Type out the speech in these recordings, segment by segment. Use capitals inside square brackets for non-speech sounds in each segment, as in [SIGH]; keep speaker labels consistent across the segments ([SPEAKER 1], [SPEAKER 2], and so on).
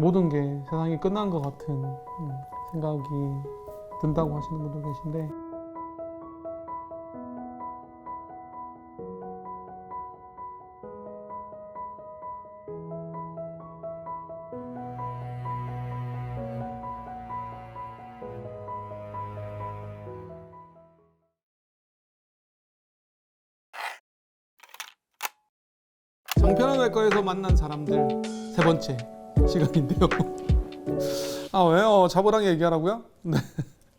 [SPEAKER 1] 모든 게 세상이 끝난 것 같은 음, 생각이 든다고 하시는 분도 계신데. 장편외과에서 만난 사람들 세 번째 시간인데요. [LAUGHS] 아 왜요? 자보랑 얘기하라고요? 네.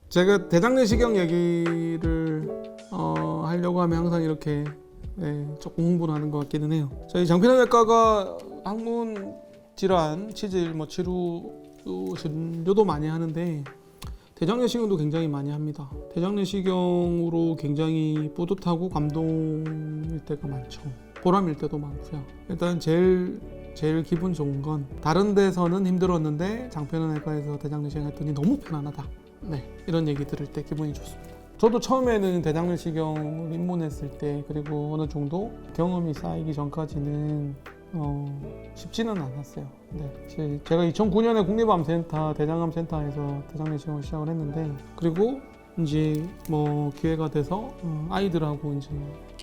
[SPEAKER 1] 제가 대장내시경 얘기를 어, 하려고 하면 항상 이렇게 네, 조금 홍보를 하는 것 같기는 해요. 저희 장편외과가 항문 질환, 치질, 뭐 치료 진료도 많이 하는데 대장내시경도 굉장히 많이 합니다. 대장내시경으로 굉장히 뿌듯하고 감동일 때가 많죠. 보람일 때도 많고요. 일단 제일 제일 기분 좋은 건 다른 데서는 힘들었는데 장편외과에서 대장내 시경 했더니 너무 편안하다. 네 이런 얘기 들을 때 기분이 좋습니다. 저도 처음에는 대장내 시경을 입문했을 때 그리고 어느 정도 경험이 쌓이기 전까지는 어, 쉽지는 않았어요. 네, 제- 제가 2009년에 국립암센터 대장암센터에서 대장내 시경을 시작을 했는데 그리고 이제 뭐 기회가 돼서 어, 아이들하고 이제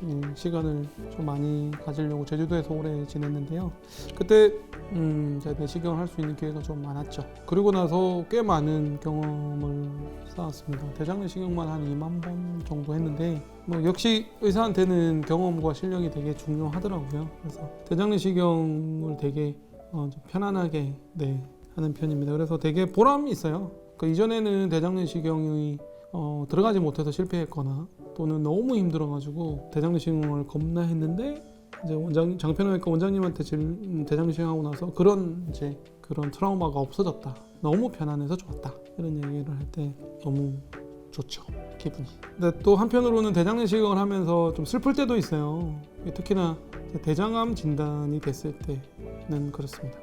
[SPEAKER 1] 음, 시간을 좀 많이 가지려고 제주도에서 오래 지냈는데요. 그때 음, 제가 내시경을 할 수 있는 기회가 좀 많았죠. 그리고 나서 꽤 많은 경험을 쌓았습니다. 대장 내시경만 한 2만 번 정도 했는데 뭐 역시 의사한테는 경험과 실력이 되게 중요하더라고요. 그래서 대장 내시경을 되게 어, 좀 편안하게 네, 하는 편입니다. 그래서 되게 보람이 있어요. 그 이전에는 대장 내시경이 어, 들어가지 못해서 실패했거나 또는 너무 힘들어가지고 대장내시경을 겁나 했는데 이제 원장 장편외과 원장님한테 질- 음, 대장내시경하고 나서 그런 이제 그런 트라우마가 없어졌다. 너무 편안해서 좋았다. 이런 얘기를 할 때 너무 좋죠. 기분이. 근데 또 한편으로는 대장내시경을 하면서 좀 슬플 때도 있어요. 특히나 대장암 진단이 됐을 때는 그렇습니다.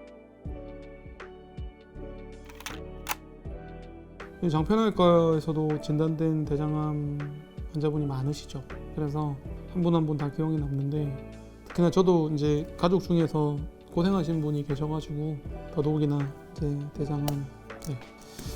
[SPEAKER 1] 장편외과에서도 진단된 대장암 환자분이 많으시죠. 그래서 한 분 한 분 다 기억이 남는데 특히나 저도 이제 가족 중에서 고생하신 분이 계셔가지고 더더욱이나 이제 대장암 네.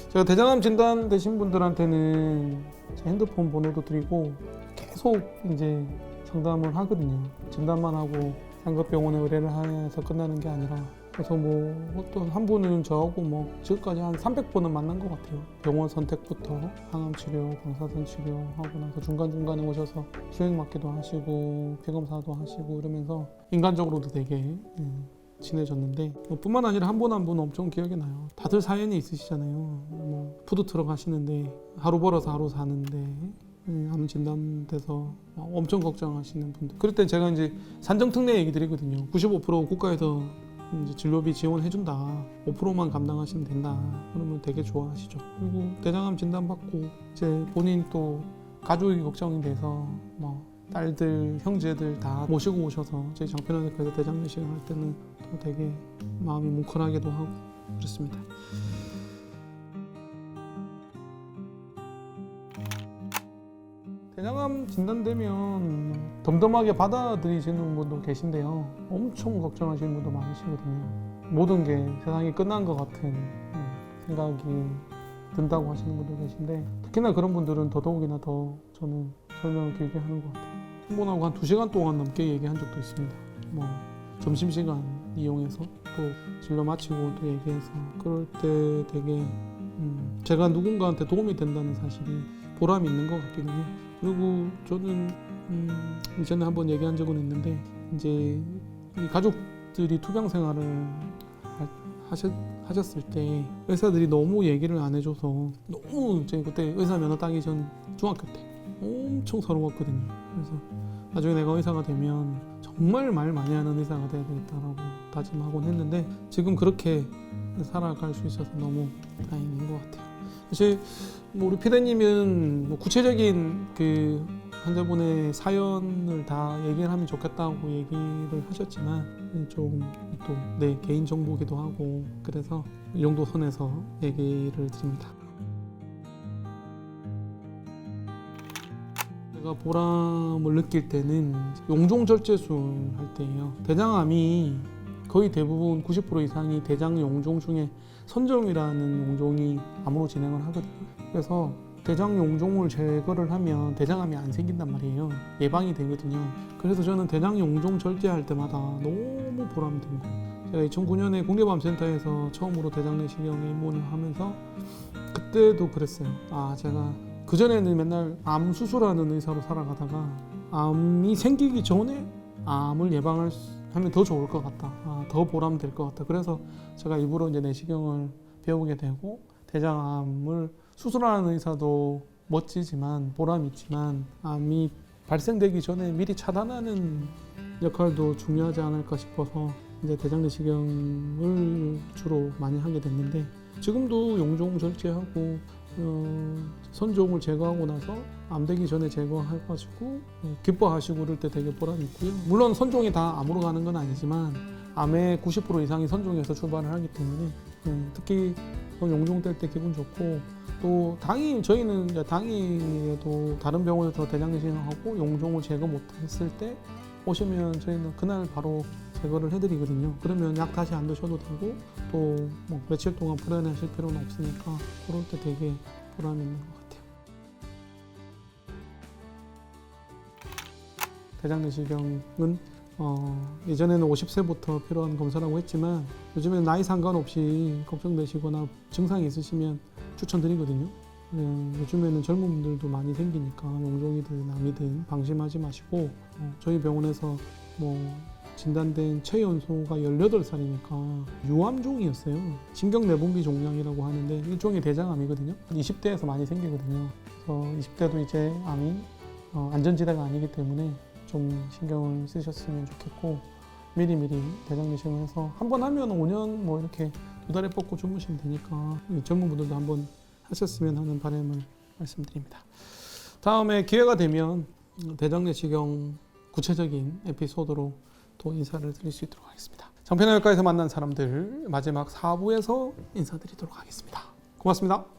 [SPEAKER 1] 제가 대장암 진단 되신 분들한테는 제 핸드폰 번호도 드리고 계속 이제 상담을 하거든요. 진단만 하고 상급병원에 의뢰를 해서 끝나는 게 아니라 그래서 뭐 어떤 한 분은 저하고 뭐 지금까지 한 300번은 만난 것 같아요. 병원 선택부터 항암 치료, 방사선 치료 하고 나서 중간 중간에 오셔서 수행 맞기도 하시고 피검사도 하시고 이러면서 인간적으로도 되게 음, 친해졌는데 뭐 뿐만 아니라 한분 한 분 엄청 기억이 나요. 다들 사연이 있으시잖아요. 뭐 푸드 트럭 하시는데 하루 벌어서 하루 사는데 음, 암 진단돼서 엄청 걱정하시는 분들. 그럴 땐 제가 이제 산정특례 얘기 드리거든요. 95% 국가에서 이제 진료비 지원해준다. 5%만 감당하시면 된다. 그러면 되게 좋아하시죠. 그리고 대장암 진단받고 이제 본인 또 가족이 걱정이 돼서 뭐 딸들, 형제들 다 모시고 오셔서 저희 장편외과에서 대장 내시경 할 때는 또 되게 마음이 뭉클하기도 하고 그렇습니다. 대장암 진단되면 덤덤하게 받아들이시는 분도 계신데요. 엄청 걱정하시는 분도 많으시거든요. 모든 게 세상이 끝난 것 같은 음, 생각이 든다고 하시는 분도 계신데 특히나 그런 분들은 더더욱이나 더 저는 설명을 길게 하는 것 같아요. 한 분하고 한두 시간 동안 넘게 얘기한 적도 있습니다. 뭐 점심시간 이용해서 또 진료 마치고 또 얘기해서 그럴 때 되게 음, 제가 누군가한테 도움이 된다는 사실이 보람이 있는 것 같기는 해요. 그리고 저는 음, 이전에 한번 얘기한 적은 있는데 이제 이 가족들이 투병 생활을 하- 하셨, 하셨을 때 의사들이 너무 얘기를 안 해줘서 너무 이제 그때 의사 면허 따기 전 중학교 때 엄청 서러웠거든요. 그래서 나중에 내가 의사가 되면 정말 말 많이 하는 의사가 돼야 되겠다라고 다짐하곤 했는데 지금 그렇게 살아갈 수 있어서 너무 다행인 것 같아요. 사실 뭐 우리 피디님은 뭐 구체적인 그 환자분의 사연을 다 얘기를 하면 좋겠다고 얘기를 하셨지만 좀또내 개인 정보기도 하고 그래서 이 정도 선에서 얘기를 드립니다. 제가 보람을 느낄 때는 용종절제술 할 때예요. 대장암이 거의 대부분 90% 이상이 대장 용종 중에 선종이라는 용종이 암으로 진행을 하거든요. 그래서 대장 용종을 제거를 하면 대장암이 안 생긴단 말이에요. 예방이 되거든요. 그래서 저는 대장 용종 절제할 때마다 너무 거예요. 제가 2009년에 국내암센터에서 처음으로 대장 내시경 입문을 하면서 그때도 그랬어요. 아 제가 그 전에는 맨날 암 수술하는 의사로 살아가다가 암이 생기기 전에 암을 예방을 하면 더 좋을 것 같다. 아, 더 보람될 것 같다. 그래서 제가 일부러 이제 내시경을 배우게 되고 대장암을 수술하는 의사도 멋지지만 보람 있지만 암이 발생되기 전에 미리 차단하는 역할도 중요하지 않을까 싶어서 이제 대장 내시경을 주로 많이 하게 됐는데 지금도 용종 절제하고 어, 선종을 제거하고 나서 암되기 전에 제거해가지고 어, 기뻐하시고 그럴 때 되게 보람 있고요. 물론 선종이 다 암으로 가는 건 아니지만 암의 90% 이상이 선종에서 출발을 하기 때문에 음, 특히 용종 뗄 때 기분 좋고 또 당일 저희는 이제 당일에도 다른 병원에서 대장 내시경하고 용종을 제거 못했을 때 오시면 저희는 그날 바로 제거를 해드리거든요. 그러면 약 다시 안 드셔도 되고 또 뭐 며칠 동안 불안해하실 필요는 없으니까 그럴 때 되게 보람 있는 것 같아요. 대장 내시경은 어, 예전에는 50세부터 필요한 검사라고 했지만 요즘에는 나이 상관없이 걱정되시거나 증상이 있으시면 추천드리거든요. 어, 요즘에는 젊은 분들도 많이 생기니까 용종이든 암이든 방심하지 마시고 어, 저희 병원에서 뭐 진단된 체연소가 18살이니까 유암종이었어요. 신경내분비 종양이라고 하는데 일종의 대장암이거든요. 20대에서 많이 생기거든요. 그래서 20대도 이제 암이 어, 안전지대가 아니기 때문에 좀 신경을 쓰셨으면 좋겠고 미리미리 대장 내시경을 해서 한 번 하면 5년 뭐 이렇게 두 달에 뽑고 주무시면 되니까 이 젊은 분들도 한번 하셨으면 하는 바람을 말씀드립니다. 다음에 기회가 되면 대장 내시경 구체적인 에피소드로 또 인사를 드릴 수 있도록 하겠습니다. 정편외과에서 만난 사람들 마지막 4부에서 인사드리도록 하겠습니다. 고맙습니다.